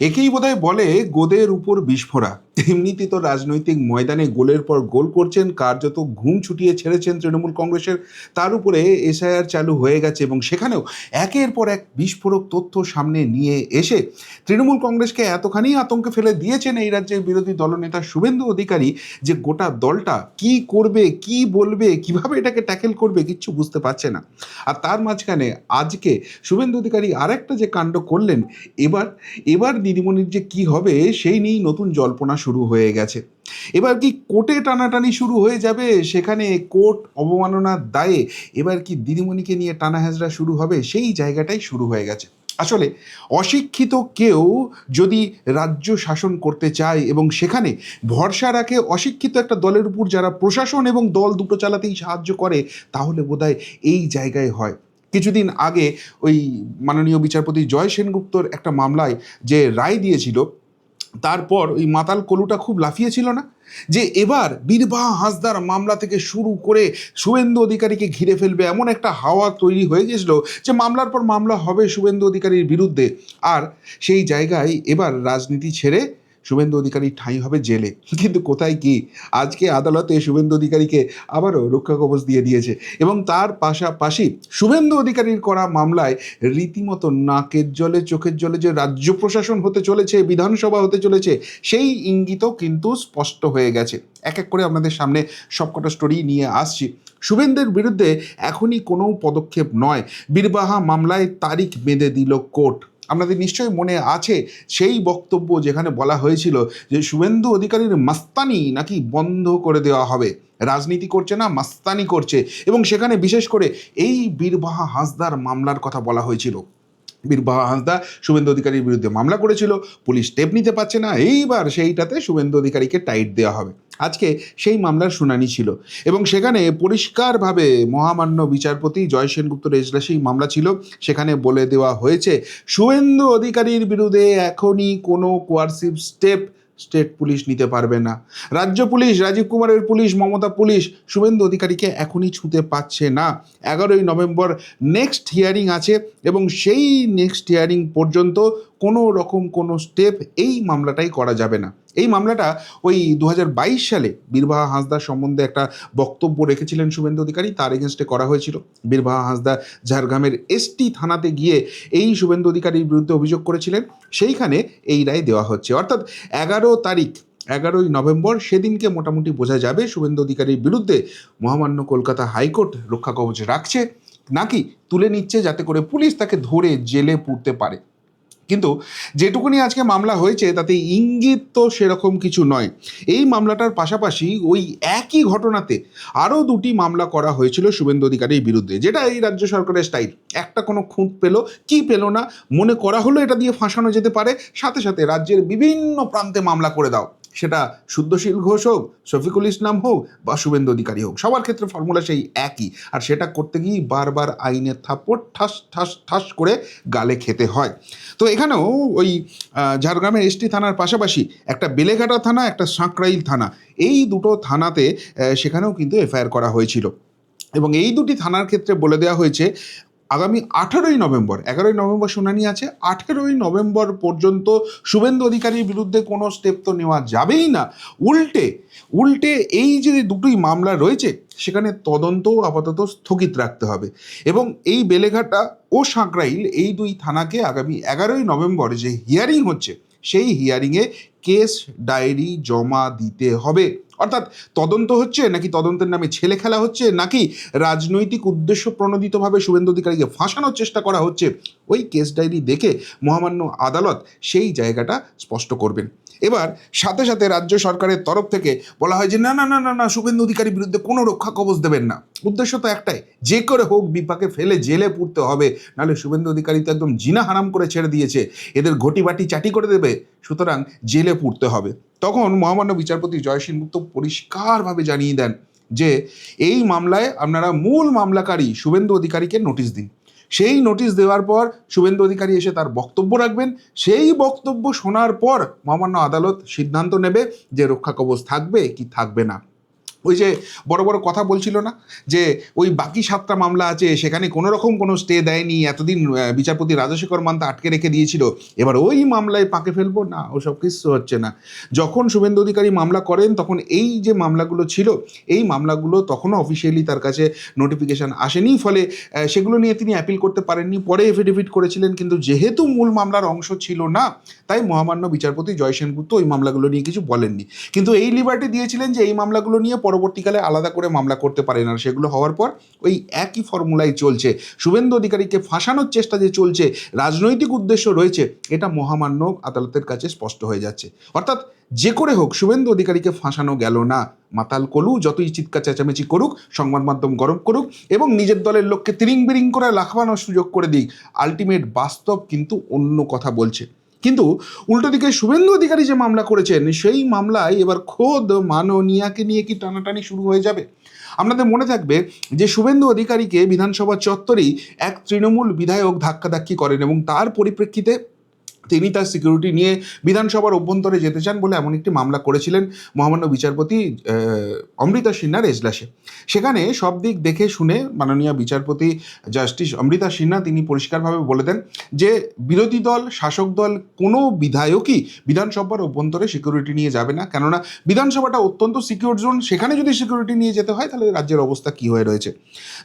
একেই বোধহয় বলে গোদের উপর বিস্ফোরা এমনিতে তো রাজনৈতিক ময়দানে গোলের পর গোল করছেন, কার্যত ঘুম ছুটিয়ে ছেড়েছেন তৃণমূল কংগ্রেসের। তার উপরে এসআইআর চালু হয়ে গেছে এবং সেখানেও একের পর এক বিস্ফোরক তথ্য সামনে নিয়ে এসে তৃণমূল কংগ্রেসকে এতখানি আতঙ্কে ফেলে দিয়েছেন এই রাজ্যের বিরোধী দলনেতা শুভেন্দু অধিকারী যে গোটা দলটা কি করবে, কি বলবে, কীভাবে এটাকে ট্যাকেল করবে কিচ্ছু বুঝতে পারছে না। আর তার মাঝখানে আজকে শুভেন্দু অধিকারী আরেকটা যে কাণ্ড করলেন, এবার এবার দিদিমণির যে কি হবে সেই নিয়েই নতুন জল্পনা শুরু হয়ে গেছে। এবার কি কোর্টে টানাটানি শুরু হয়ে যাবে? সেখানে কোর্ট অবমাননার দায়ে এবার কি দিদিমণিকে নিয়ে টানা হেজরা শুরু হবে? সেই জায়গাটাই শুরু হয়ে গেছে। আসলে অশিক্ষিত কেউ যদি রাজ্য শাসন করতে চায় এবং সেখানে ভরসা রাখে, অশিক্ষিত একটা দলের উপর যারা প্রশাসন এবং দল দুটো চালাতেই সাহায্য করে, তাহলে বোধহয় এই জায়গায় হয়। কিছুদিন আগে ওই মাননীয় বিচারপতি জয় সেনগুপ্তর একটা মামলায় যে রায় দিয়েছিল তারপর ওই মাতাল কলুটা খুব লাফিয়েছিল না? যে এবার বীরবাহ হাসদার মামলা থেকে শুরু করে শুভেন্দু অধিকারীকে ঘিরে ফেলবে এমন একটা হাওয়া তৈরি হয়ে গেছিল যে মামলার পর মামলা হবে শুভেন্দু অধিকারীর বিরুদ্ধে। আর সেই জায়গায় এবার রাজনীতি ছেড়ে শুভেন্দু অধিকারীর ঠাঁই হবে জেলে। কিন্তু কোথায় কি? আজকে আদালতে শুভেন্দু অধিকারীকে আবারও রক্ষা কবচ দিয়ে দিয়েছে এবং তার পাশাপাশি শুভেন্দু অধিকারীর করা মামলায় রীতিমতো নাকের জলে, চোখের জলে যে রাজ্য প্রশাসন হতে চলেছে, বিধানসভা হতে চলেছে, সেই ইঙ্গিতও কিন্তু স্পষ্ট হয়ে গেছে। এক এক করে আপনাদের সামনে সবকটা স্টোরি নিয়ে আসছি। শুভেন্দের বিরুদ্ধে এখনই কোনো পদক্ষেপ নয়। বীরবাহা মামলায় তারিখ বেঁধে দিল কোর্ট। আপনাদের নিশ্চয়ই মনে আছে সেই বক্তব্য যেখানে বলা হয়েছিল যে শুভেন্দু অধিকারীর মাস্তানি নাকি বন্ধ করে দেওয়া হবে। রাজনীতি করছে না, মাস্তানি করছে এবং সেখানে বিশেষ করে এই বীরবাহা হাঁসদার মামলার কথা বলা হয়েছিল। বীরবাহা হাঁসদা শুভেন্দু অধিকারীর বিরুদ্ধে মামলা করেছিল, পুলিশ টেপ নিতে পারছে না, এইবার সেইটাতে শুভেন্দু অধিকারীকে টাইট দেওয়া হবে। আজকে সেই মামলার শুনানি ছিল। এবং সেখানে পরিষ্কারভাবে মহামান্য বিচারপতি জয় সেনগুপ্তর এজলাসেই মামলা ছিল। সেখানে বলে দেওয়া হয়েছে শুভেন্দু অধিকারীর বিরুদ্ধে এখনই কোনো কোয়ারসিভ স্টেপ স্টেট পুলিশ নিতে পারবে না। রাজ্য পুলিশ, রাজীব কুমারের পুলিশ, মমতা পুলিশ শুভেন্দু অধিকারীকে এখনই ছুঁতে পাচ্ছে না। এগারোই নভেম্বর নেক্সট হিয়ারিং আছে এবং সেই নেক্সট হিয়ারিং পর্যন্ত কোনো রকম কোনো স্টেপ এই মামলাটাই করা যাবে না। এই মামলাটা ওই দু হাজার বাইশ সালে বীরবাহা হাঁসদার সম্বন্ধে একটা বক্তব্য রেখেছিলেন শুভেন্দু অধিকারী, তার এগেনস্টে করা হয়েছিল। বীরবাহা হাঁসদা ঝাড়গ্রামের এসটি থানাতে গিয়ে এই শুভেন্দু অধিকারীর বিরুদ্ধে অভিযোগ করেছিলেন। সেইখানে এই রায় দেওয়া হচ্ছে। অর্থাৎ এগারো তারিখ, এগারোই নভেম্বর সেদিনকে মোটামুটি বোঝা যাবে শুভেন্দু অধিকারীর বিরুদ্ধে মহামান্য কলকাতা হাইকোর্ট রক্ষা কবচ রাখছে নাকি তুলে নিচ্ছে যাতে করে পুলিশ তাকে ধরে জেলে পুরতে পারে। কিন্তু যেটুকুনি আজকে মামলা হয়েছে, তাতে ইঙ্গিত তো সেরকম কিছু নয়। এই মামলাটার পাশাপাশি ওই একই ঘটনাতে আরও দুটি মামলা করা হয়েছিল শুভেন্দু অধিকারীর বিরুদ্ধে, যেটা এই রাজ্য সরকারের স্টাইল একটা কোনো খুঁত পেল, কি পেল না, মনে করা হলো এটা দিয়ে ফাঁসানো যেতে পারে, সাথে সাথে রাজ্যের বিভিন্ন প্রান্তে মামলা করে দাও। সেটা শুদ্ধশীল ঘোষ হোক, শফিকুল ইসলাম হোক বা শুভেন্দু অধিকারী হোক, সবার ক্ষেত্রে ফর্মুলা সেই একই। আর সেটা করতে গিয়েই বারবার আইনের থাপ্পড় ঠাস ঠাস ঠাস করে গালে খেতে হয়। তো এখানেও ওই ঝাড়গ্রামের এসটি থানার পাশাপাশি একটা বেলেঘাটা থানা, একটা সাঁকরাইল থানা, এই দুটো থানাতে সেখানেও কিন্তু এফআইআর করা হয়েছিল। এবং এই দুটি থানার ক্ষেত্রে বলে দেওয়া হয়েছে আগামী আঠারোই নভেম্বর, এগারোই নভেম্বর শুনানি আছে, আঠেরোই নভেম্বর পর্যন্ত শুভেন্দু অধিকারীর বিরুদ্ধে কোনো স্টেপ তো নেওয়া যাবেই না। উল্টে উল্টে এই যে দুটোই মামলা রয়েছে, সেখানে তদন্তও আপাতত স্থগিত রাখতে হবে। এবং এই বেলেঘাটা ও সাঁকরাইল, এই দুই থানাকে আগামী এগারোই নভেম্বর যে হিয়ারিং হচ্ছে, সেই হিয়ারিংয়ে কেস ডায়েরি জমা দিতে হবে। অর্থাৎ তদন্ত হচ্ছে নাকি তদন্তের নামে ছেলে খেলা হচ্ছে নাকি রাজনৈতিক উদ্দেশ্য প্রণোদিতভাবে শুভেন্দু অধিকারীকে ফাঁসানোর চেষ্টা করা হচ্ছে? ওই কেস ডায়েরি দেখে মহামান্য আদালত সেই জায়গাটা স্পষ্ট করবেন। এবার সাথে সাথে রাজ্য সরকারের তরফ থেকে বলা হয় যে, না না না না না, শুভেন্দু অধিকারীর বিরুদ্ধে কোনো রক্ষা কবচ দেবেন না। উদ্দেশ্য তো একটাই, যে করে হোক বিপাকে ফেলে জেলে পুরতে হবে, নাহলে শুভেন্দু অধিকারী তো একদম জিনা হারাম করে ছেড়ে দিয়েছে, এদের ঘটি বাটি চাটি করে দেবে, সুতরাং জেলে পুরতে হবে। তখন মহামান্য বিচারপতি জয় সেনগুপ্ত পরিষ্কারভাবে জানিয়ে দেন যে, এই মামলায় আপনারা মূল মামলাকারী শুভেন্দু অধিকারীকে নোটিশ দিন। সেই নোটিশ দেওয়ার পর শুভেন্দু অধিকারী এসে তার বক্তব্য রাখবেন। সেই বক্তব্য শোনার পর মহামান্য আদালত সিদ্ধান্ত নেবে যে রক্ষা কবচ থাকবে কি থাকবে না। ওই যে বড় বড় কথা বলছিল না? যে ওই বাকি সাতটা মামলা আছে, সেখানে কোনো রকম কোনো স্টে দেয়নি, এতদিন বিচারপতি রাজশেখর মান্তা আটকে রেখে দিয়েছিল, এবার ওই মামলায় পাকে ফেলব? না ওসব কিছু হচ্ছে না। যখন শুভেন্দু অধিকারী মামলা করেন, তখন এই যে মামলাগুলো ছিল, এই মামলাগুলো তখনও অফিসিয়ালি তার কাছে নোটিফিকেশান আসেনি, ফলে সেগুলো নিয়ে তিনি অ্যাপিল করতে পারেননি। পরে এফিডেভিট করেছিলেন, কিন্তু যেহেতু মূল মামলার অংশ ছিল না, তাই মহামান্য বিচারপতি জয় সেনগুপ্ত ওই মামলাগুলো নিয়ে কিছু বলেননি। কিন্তু এই লিবার্টি দিয়েছিলেন যে এই মামলাগুলো নিয়ে পরবর্তীকালে আলাদা করে মামলা করতে পারে না। সেগুলো হওয়ার পর ওই একই ফর্মুলাই চলছে। শুভেন্দু অধিকারীকে ফাঁসানোর চেষ্টা যে চলছে, রাজনৈতিক উদ্দেশ্য রয়েছে, এটা মহামান্য আদালতের কাছে স্পষ্ট হয়ে যাচ্ছে। অর্থাৎ যে করে হোক, শুভেন্দু অধিকারীকে ফাঁসানো গেল না। মাতাল কলু যতই চিৎকার চেঁচামেচি করুক, সংবাদ মাধ্যম গরম করুক, এবং নিজের দলের লোককে তিরিং বিরিং করে লাখবানোর সুযোগ করে দিক আলটিমেট বাস্তব কিন্তু অন্য কথা বলছে। কিন্তু উল্টো দিকে শুভেন্দু অধিকারী যে মামলা করেছেন, সেই মামলায় এবার খোদ মাননীয়াকে নিয়ে কি টানাটানি শুরু হয়ে যাবে? আপনাদের মনে থাকবে যে শুভেন্দু অধিকারীকে বিধানসভা চত্বরেই এক তৃণমূল বিধায়ক ধাক্কাধাক্কি করেন এবং তার পরিপ্রেক্ষিতে তিনি তার সিকিউরিটি নিয়ে বিধানসভার অভ্যন্তরে যেতে চান বলে এমন একটি মামলা করেছিলেন মহামান্য বিচারপতি অমৃতা সিনহার এজলাসে। সেখানে সব দিক দেখে শুনে মাননীয় বিচারপতি জাস্টিস অমৃতা সিনহা তিনি পরিষ্কারভাবে বলে দেন যে, বিরোধী দল, শাসক দল কোনো বিধায়কই বিধানসভার অভ্যন্তরে সিকিউরিটি নিয়ে যাবে না। কেননা, বিধানসভাটা অত্যন্ত সিকিউর জোন সেখানে যদি সিকিউরিটি নিয়ে যেতে হয়, তাহলে রাজ্যের অবস্থা কী হয়ে রয়েছে?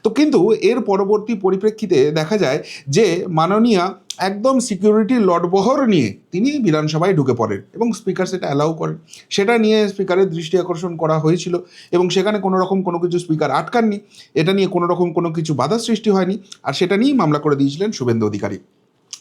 তো কিন্তু এর পরবর্তী পরিপ্রেক্ষিতে দেখা যায় যে, মাননীয়া একদম সিকিউরিটি লটবহর নিয়ে তিনি বিধানসভায় ঢুকে পড়েন এবং স্পিকার সেটা অ্যালাউ করেন। সেটা নিয়ে স্পিকারের দৃষ্টি আকর্ষণ করা হয়েছিল এবং সেখানে কোনো রকম কোনো কিছু স্পিকার আটকাননি। এটা নিয়ে কোনো রকম কোনো কিছু বাধা সৃষ্টি হয়নি। আর সেটা নিয়েই মামলা করে দিয়েছিলেন শুভেন্দু অধিকারী।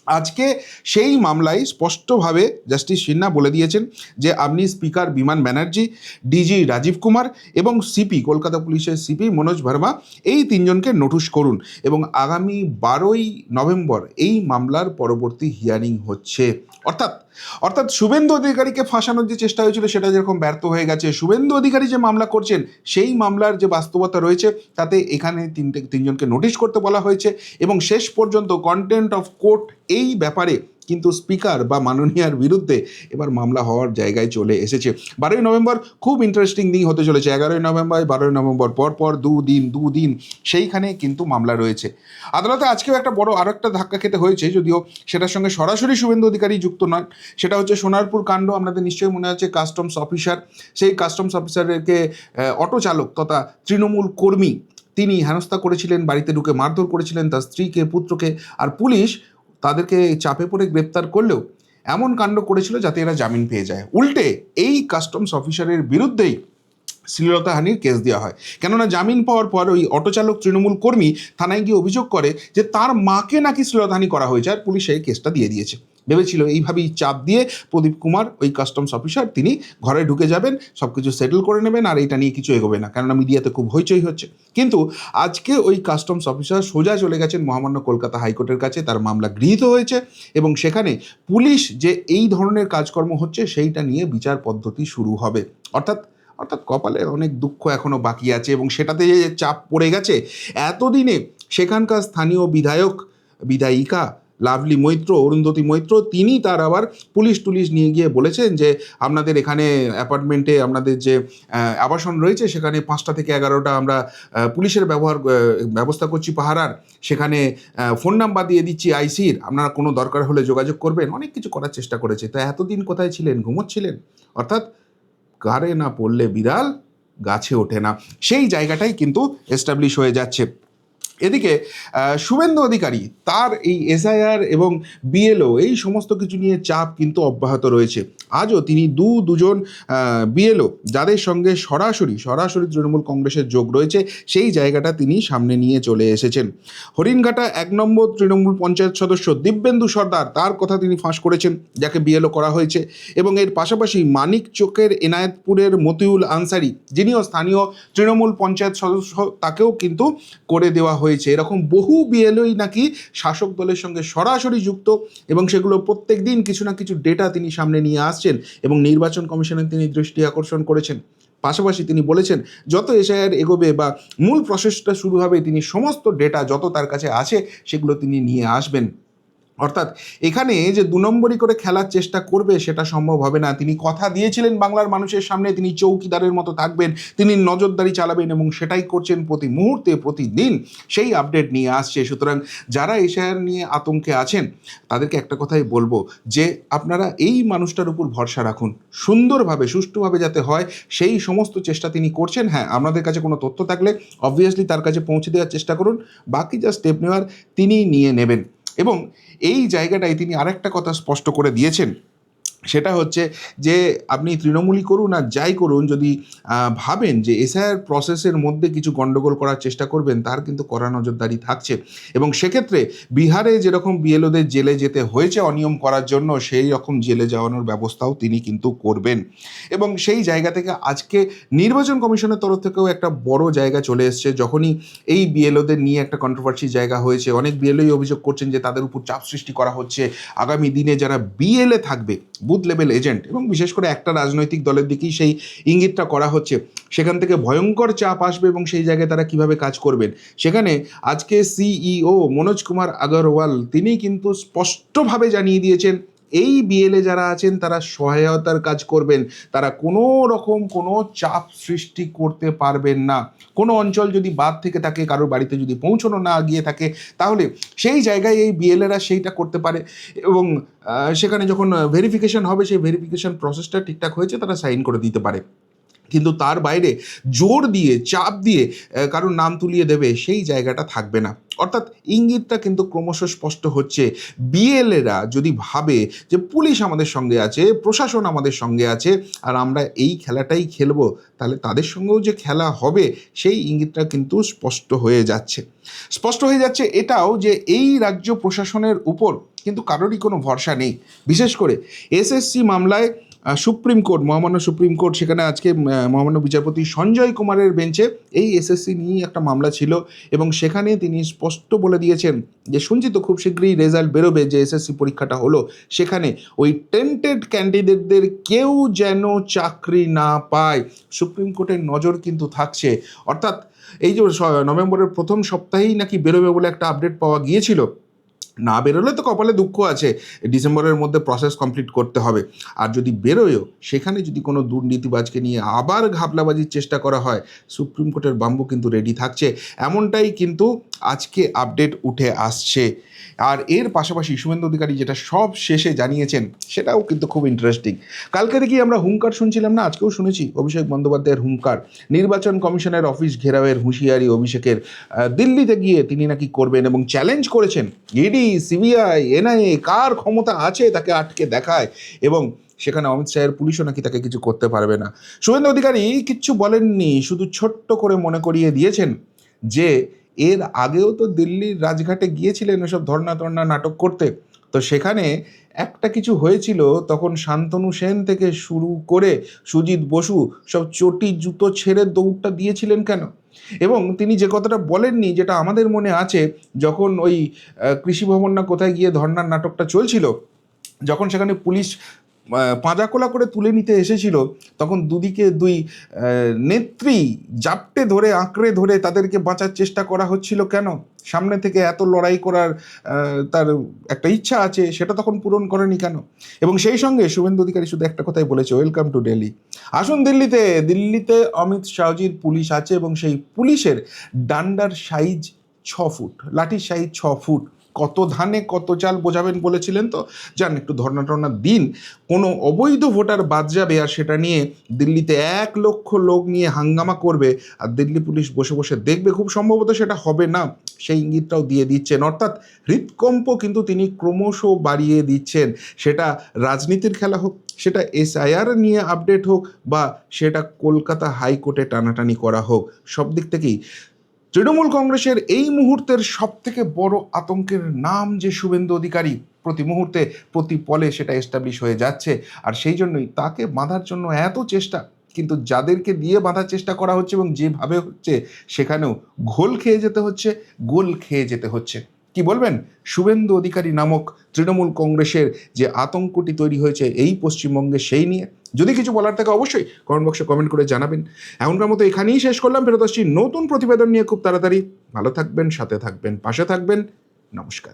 আজকে সেই মামলায় স্পষ্টভাবে জাস্টিস সিনহা বলে দিয়েছেন যে আপনি স্পিকার বিমান ব্যানার্জি, ডিজি রাজীব কুমার এবং সিপি, কলকাতা পুলিশের সিপি মনোজ ভার্মা, এই তিনজনকে নোটিশ করুন এবং আগামী বারোই নভেম্বর এই মামলার পরবর্তী হিয়ারিং হচ্ছে। অর্থাৎ অর্থাৎ শুভেন্দু অধিকারীকে ফাঁসানোর যে চেষ্টা হয়েছিল সেটা যেরকম ব্যর্থ হয়ে গেছে, শুভেন্দু অধিকারী যে মামলা করছেন, সেই মামলার যে বাস্তবতা রয়েছে, তাতে এখানে তিনটে, তিনজনকে নোটিশ করতে বলা হয়েছে এবং শেষ পর্যন্ত কন্টেন্ট অফ কোর্ট এই ব্যাপারে কিন্তু স্পিকার বা মাননীয়ার বিরুদ্ধে এবার মামলা হওয়ার জায়গায় চলে এসেছে। বারোই নভেম্বর খুব ইন্টারেস্টিং দিন হতে চলেছে। এগারোই নভেম্বর, বারোই নভেম্বর পর পর দুদিন দুদিন সেইখানে কিন্তু মামলা রয়েছে। আদালতে আজকেও একটা বড় আরও একটা ধাক্কা খেতে হয়েছে, যদিও সেটার সঙ্গে সরাসরি শুভেন্দু অধিকারী যুক্ত নয়। সেটা হচ্ছে সোনারপুর কাণ্ড, আপনাদের নিশ্চয়ই মনে আছে কাস্টমস অফিসার সেই কাস্টমস অফিসারকে অটো চালক তথা তৃণমূল কর্মী, তিনি হেনস্থা করেছিলেন, বাড়িতে ঢুকে মারধর করেছিলেন তার স্ত্রীকে, পুত্রকে, আর পুলিশ তাদেরকে চাপে পড়ে গ্রেপ্তার করলেও এমন কাণ্ড করেছিল যাতে এরা জামিন পেয়ে যায়। উল্টে এই কাস্টমস অফিসারের বিরুদ্ধেই শ্লীলতাহানির কেস দেওয়া হয়। কেননা জামিন পাওয়ার পর ওই অটোচালক তৃণমূল কর্মী থানায় গিয়ে অভিযোগ করে যে তার মাকে নাকি শ্লীলতাহানি করা হয়েছে আর পুলিশ এই কেসটা দিয়ে দিয়েছে। ভেবেছিল এইভাবেই চাপ দিয়ে প্রদীপ কুমার, ওই কাস্টমস অফিসার তিনি ঘরে ঢুকে যাবেন সব কিছু সেটেল করে নেবেন আর এটা নিয়ে কিছু এগোবে না। কেননা মিডিয়াতে খুব হইচই হচ্ছে। কিন্তু আজকে ওই কাস্টমস অফিসার সোজা চলে গেছেন মহামান্য কলকাতা হাইকোর্টের কাছে, তার মামলা গৃহীত হয়েছে এবং সেখানে পুলিশ যে এই ধরনের কাজকর্ম হচ্ছে সেইটা নিয়ে বিচার পদ্ধতি শুরু হবে। অর্থাৎ অর্থাৎ কপালে অনেক দুঃখ এখনও বাকি আছে এবং সেটাতে যে চাপ পড়ে গেছে, এতদিনে সেখানকার স্থানীয় বিধায়ক, বিধায়িকা লাভলি মৈত্র, অরুন্ধতী মৈত্র তিনি তার আবার পুলিশ টুলিশ নিয়ে গিয়ে বলেছেন যে আপনাদের এখানে অ্যাপার্টমেন্টে আপনাদের যে আবাসন রয়েছে, সেখানে পাঁচটা থেকে এগারোটা আমরা পুলিশের ব্যবহার ব্যবস্থা করছি পাহারার। সেখানে ফোন নাম্বার দিয়ে দিচ্ছি আইসির আপনারা কোনো দরকার হলে যোগাযোগ করবেন। অনেক কিছু করার চেষ্টা করেছে। তা এতদিন কোথায় ছিলেন? ঘুমোচ্ছিলেন? অর্থাৎ গাড়ে না পড়লে বিড়াল? গাছে ওঠে না। সেই জায়গাটাই কিন্তু এস্টাবলিশ হয়ে যাচ্ছে। এদিকে শুভেন্দু অধিকারী, তার এই এসআইআর এবং বিএলও এই সমস্ত কিছু নিয়ে চাপ কিন্তু অব্যাহত রয়েছে। আজও তিনি দু, দুজন বিএলও যাদের সঙ্গে সরাসরি সরাসরি তৃণমূল কংগ্রেসের যোগ রয়েছে, সেই জায়গাটা তিনি সামনে নিয়ে চলে এসেছেন। হরিণঘাটা এক নম্বর তৃণমূল পঞ্চায়েত সদস্য দিব্যেন্দু সর্দার, তার কথা তিনি ফাঁস করেছেন, যাকে বিএলও করা হয়েছে। এবং এর পাশাপাশি মানিক চোখের এনায়েতপুরের মতিউল আনসারি, যিনিও স্থানীয় তৃণমূল পঞ্চায়েত সদস্য, তাকেও কিন্তু করে দেওয়া হয়েছে। এরকম বহু বিএলওই নাকি শাসক দলের সঙ্গে সরাসরি যুক্ত এবং সেগুলো প্রত্যেক দিন কিছু না কিছু ডেটা তিনি সামনে নিয়ে আসছেন এবং নির্বাচন কমিশনের তিনি দৃষ্টি আকর্ষণ করেছেন। পাশাপাশি তিনি বলেছেন, যত এসআইআর এগোবে বা মূল প্রসেসটা শুরু হবে, তিনি সমস্ত ডেটা যত তার কাছে আছে, সেগুলো তিনি নিয়ে আসবেন। অর্থাৎ এখানে যে দু নম্বরই করে খেলার চেষ্টা করবে সেটা সম্ভব হবে না। তিনি কথা দিয়েছিলেন বাংলার মানুষের সামনে, তিনি চৌকিদারের মতো থাকবেন, তিনি নজরদারি চালাবেন এবং সেটাই করছেন প্রতি মুহূর্তে, প্রতিদিন সেই আপডেট নিয়ে আসছে। সুতরাং যারা এশায়ার নিয়ে আতঙ্কে আছেন, তাদেরকে একটা কথাই বলব যে আপনারা এই মানুষটার উপর ভরসা রাখুন। সুন্দরভাবে, সুষ্ঠুভাবে যাতে হয়, সেই সমস্ত চেষ্টা তিনি করছেন। হ্যাঁ আপনাদের কাছে কোনো তথ্য থাকলে অবভিয়াসলি তার কাছে পৌঁছে দেওয়ার চেষ্টা করুন। বাকি যা স্টেপ নেওয়ার তিনিই নিয়ে নেবেন। এবং এই জায়গাটায় তিনি আরেকটা কথা স্পষ্ট করে দিয়েছেন। সেটা হচ্ছে যে আপনি তৃণমূলই করুন আর যাই করুন, যদি ভাবেন যে এসআইআর প্রসেসের মধ্যে কিছু গণ্ডগোল করার চেষ্টা করবেন, তার কিন্তু কড়া নজরদারি থাকছে। এবং সেক্ষেত্রে বিহারে যেরকম বিএলওদের জেলে যেতে হয়েছে অনিয়ম করার জন্য, সেই রকম জেলে যাওয়ানোর ব্যবস্থাও তিনি কিন্তু করবেন। এবং সেই জায়গা থেকে আজকে নির্বাচন কমিশনের তরফ থেকেও একটা বড় জায়গা চলে এসছে। যখনই এই বিএলওদের নিয়ে একটা কন্ট্রোভার্সি জায়গা হয়েছে, অনেক বিএলওই অভিযোগ করছেন যে তাদের উপর চাপ সৃষ্টি করা হচ্ছে। আগামী দিনে যারা বিএলএ থাকবে বুথ লেভেল এজেন্ট এবং বিশেষ করে একটা রাজনৈতিক দলের দিকেই সেই ইঙ্গিতটা করা হচ্ছে। সেখান থেকে ভয়ঙ্কর চাপ আসবে এবং সেই জায়গায় তারা কীভাবে কাজ করবেন। সেখানে আজকে সিইও মনোজ কুমার আগরওয়াল, তিনি কিন্তু স্পষ্টভাবে জানিয়ে দিয়েছেন এই বিএলএ যারা আছেন, তারা সহায়তার কাজ করবেন। তারা কোনো রকম কোনো চাপ সৃষ্টি করতে পারবেন না। কোনো অঞ্চল যদি বাদ থেকে থাকে, কারোর বাড়িতে যদি পৌঁছানো না গিয়ে থাকে, তাহলে সেই জায়গায় এই বিএলএরা সেইটা করতে পারে এবং সেখানে যখন ভেরিফিকেশন হবে, সেই ভেরিফিকেশন প্রসেসটা ঠিকঠাক হয়েছে, তারা সাইন করে দিতে পারে। কিন্তু তার বাইরে জোর দিয়ে, চাপ দিয়ে কারোর নাম তুলিয়ে দেবে সেই জায়গাটা থাকবে না। অর্থাৎ ইঙ্গিতটা কিন্তু ক্রমশ স্পষ্ট হচ্ছে। বিএলএরা যদি ভাবে যে পুলিশ আমাদের সঙ্গে আছে, প্রশাসন আমাদের সঙ্গে আছে, আর আমরা এই খেলাটাই খেলব, তাহলে তাদের সঙ্গেও যে খেলা হবে, সেই ইঙ্গিতটা কিন্তু স্পষ্ট হয়ে যাচ্ছে। স্পষ্ট হয়ে যাচ্ছে এটাও যে এই রাজ্য প্রশাসনের উপর কিন্তু কারোরই কোনো ভরসা নেই। বিশেষ করে এসএসসি মামলায় সুপ্রিম কোর্ট, মহামান্য সুপ্রিম কোর্ট, সেখানে আজকে মহামান্য বিচারপতি সঞ্জয় কুমারের বেঞ্চে এই এসএসসি নিয়েই একটা মামলা ছিল এবং সেখানে তিনি স্পষ্ট বলে দিয়েছেন যে, শুনছি তো খুব শীঘ্রই রেজাল্ট বেরোবে যে এসএসসি পরীক্ষাটা হলো সেখানে। ওই টেন্টেড ক্যান্ডিডেটদের কেউ যেন চাকরি না পায়। সুপ্রিম কোর্টের নজর কিন্তু থাকছে। অর্থাৎ এই যে নভেম্বরের প্রথম সপ্তাহেই নাকি বেরোবে বলে একটা আপডেট পাওয়া গিয়েছিল। না বেরোলে তো কপালে দুঃখ আছে। ডিসেম্বরের মধ্যে প্রসেস কমপ্লিট করতে হবে। আর যদি বেরোয়ও সেখানে যদি কোনো দুর্নীতিবাজকে নিয়ে আবার ঘাপলাবাজির চেষ্টা করা হয়, সুপ্রিম কোর্টের বাম্বু কিন্তু রেডি থাকছে। এমনটাই কিন্তু আজকে আপডেট উঠে আসছে। আর এর পাশাপাশি শুভেন্দু অধিকারী যেটা সব শেষে জানিয়েছেন, সেটাও কিন্তু খুব ইন্টারেস্টিং কালকে দেখি আমরা হুঙ্কার শুনছিলাম না? আজকেও শুনেছি অভিষেক বন্দ্যোপাধ্যায়ের হুঙ্কার। নির্বাচন কমিশনের অফিস ঘেরাওয়ের হুঁশিয়ারি অভিষেকের। দিল্লিতে গিয়ে তিনি নাকি করবেন এবং চ্যালেঞ্জ করেছেন। ইডি সিবিআই এনআইএ কার ক্ষমতা আছে তাকে আটকে দেখায়? এবং সেখানে অমিত শাহের পুলিশও নাকি তাকে কিছু করতে পারবে না। শুভেন্দু অধিকারী কিচ্ছু বলেননি, শুধু ছোট্ট করে মনে করিয়ে দিয়েছেন যে এর আগেও তো দিল্লির রাজঘাটে গিয়েছিলেন ওসব ধর্না টর্না নাটক করতে। তো সেখানে একটা কিছু হয়েছিল, তখন শান্তনু সেন থেকে শুরু করে সুজিত বসু সব চটি, জুতো ছেড়ে দৌড়টা দিয়েছিলেন কেন? এবং তিনি যে কথাটা বলেননি, যেটা আমাদের মনে আছে, যখন ওই কৃষি ভবন না কোথায় গিয়ে ধর্নার নাটকটা চলছিল, যখন সেখানে পুলিশ পাঁজাকোলা করে তুলে নিতে এসেছিল, তখন দুদিকে দুই নেত্রী জাপটে ধরে, আঁকড়ে ধরে তাদেরকে বাঁচার চেষ্টা করা হচ্ছিল কেন? সামনে থেকে এত লড়াই করার তার একটা ইচ্ছা আছে, সেটা তখন পূরণ করেনি কেন? এবং সেই সঙ্গে শুভেন্দু অধিকারী শুধু একটা কথাই বলেছে ওয়েলকাম টু দিল্লি আসুন দিল্লিতে দিল্লিতে অমিত শাহজির পুলিশ আছে এবং সেই পুলিশের ডান্ডার সাইজ ছ ফুট, লাঠির সাইজ ছ ফুট। কত ধানে কত চাল বোঝাবেন বলেছিলেন তো? যান, একটু ধর্না টর্না দিন। কোনো অবৈধ ভোটার বাদ যাবে আর সেটা নিয়ে দিল্লিতে এক লক্ষ লোক নিয়ে হাঙ্গামা করবে আর দিল্লি পুলিশ বসে বসে দেখবে খুব সম্ভবত সেটা হবে না। সেই ইঙ্গিতটাও দিয়ে দিচ্ছেন। অর্থাৎ হৃদকম্প কিন্তু তিনি ক্রমশ বাড়িয়ে দিচ্ছেন। সেটা রাজনীতির খেলা হোক, সেটা এসআইআর নিয়ে আপডেট হোক বা সেটা কলকাতা হাইকোর্টে টানাটানি করা হোক সব দিক থেকেই তৃণমূল কংগ্রেসের এই মুহূর্তের সব থেকে বড় আতঙ্কের নাম যে শুভেন্দু অধিকারী প্রতি মুহূর্তে, প্রতি পলে সেটা এস্টাবলিশ হয়ে যাচ্ছে। আর সেই জন্যই তাকে বাঁধার জন্য এত চেষ্টা, কিন্তু যাদেরকে দিয়ে বাঁধার চেষ্টা করা হচ্ছে এবং যেভাবে হচ্ছে, সেখানেও ঘোল খেয়ে যেতে হচ্ছে, গোল খেয়ে যেতে হচ্ছে। কি বলবেন? শুভেন্দু অধিকারী নামক তৃণমূল কংগ্রেসের যে আতঙ্কটি তৈরি হয়েছে এই পশ্চিমবঙ্গে সেই নিয়ে। যদি কিছু বলার থাকে অবশ্যই কমেন্ট বক্সে কমেন্ট করে জানাবেন। এমনকার মতো এখানেই শেষ করলাম। ফেরত আসছি নতুন প্রতিবেদন নিয়ে খুব তাড়াতাড়ি। ভালো থাকবেন, সাথে থাকবেন, পাশে থাকবেন। নমস্কার।